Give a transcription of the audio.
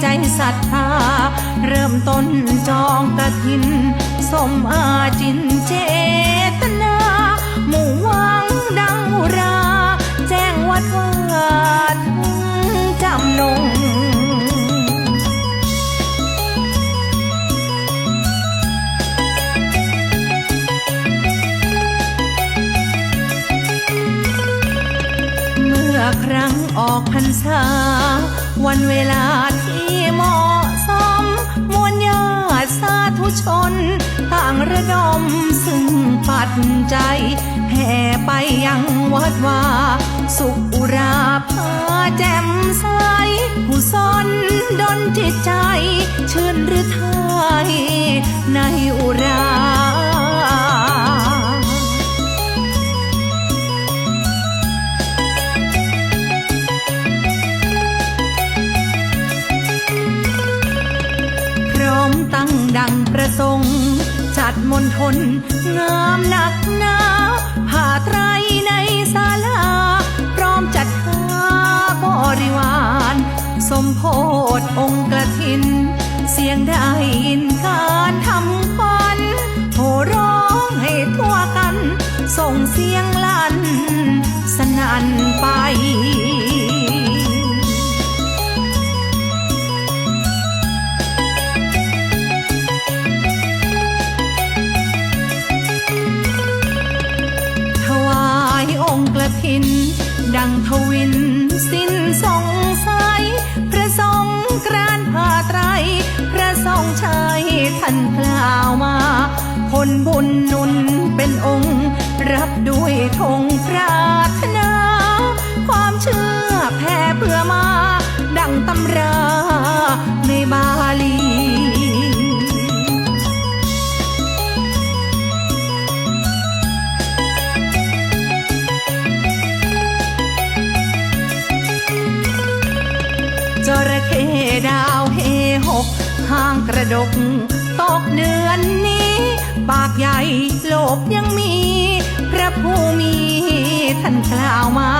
ใจศรัทธา เริ่มต้นจองกระถินสมอาจินเจ ครั้งออกพรรษา วันเวลาที่เหมาะสม มวลญาติสาธุชน ต่างระดมซึ่งปัจจัยแห่ไปยังวัดว่าสุขอุราพาแจ่มใสผู้สนดนจิตใจ ชื่นหรือไทย งดังประสงค์ จัดมนทนงามหนักหนาผ้าไตรในศาลา พร้อมจัดหาบริวาร สมโพธองค์กระถิน เสียงได้ยินการทำขวัญโหร้องให้ทั่วกัน ส่งเสียงลั่น สนั่นไป งทวินสิ้นสงสัย พระสงฆ์กรานผ้าไตร พระทรงชัยท่านกล่าวมา คนบุญนุนเป็นองค์ รับด้วยธงปรารถนา ความเชื่อแผ่เพื่อมา ดังตำราในบาลี จระเข้ดาวเฮหกห้างกระดก ตกเดือนนี้ ปากใหญ่โลกยังมี พระผู้มีท่านกล่าวมา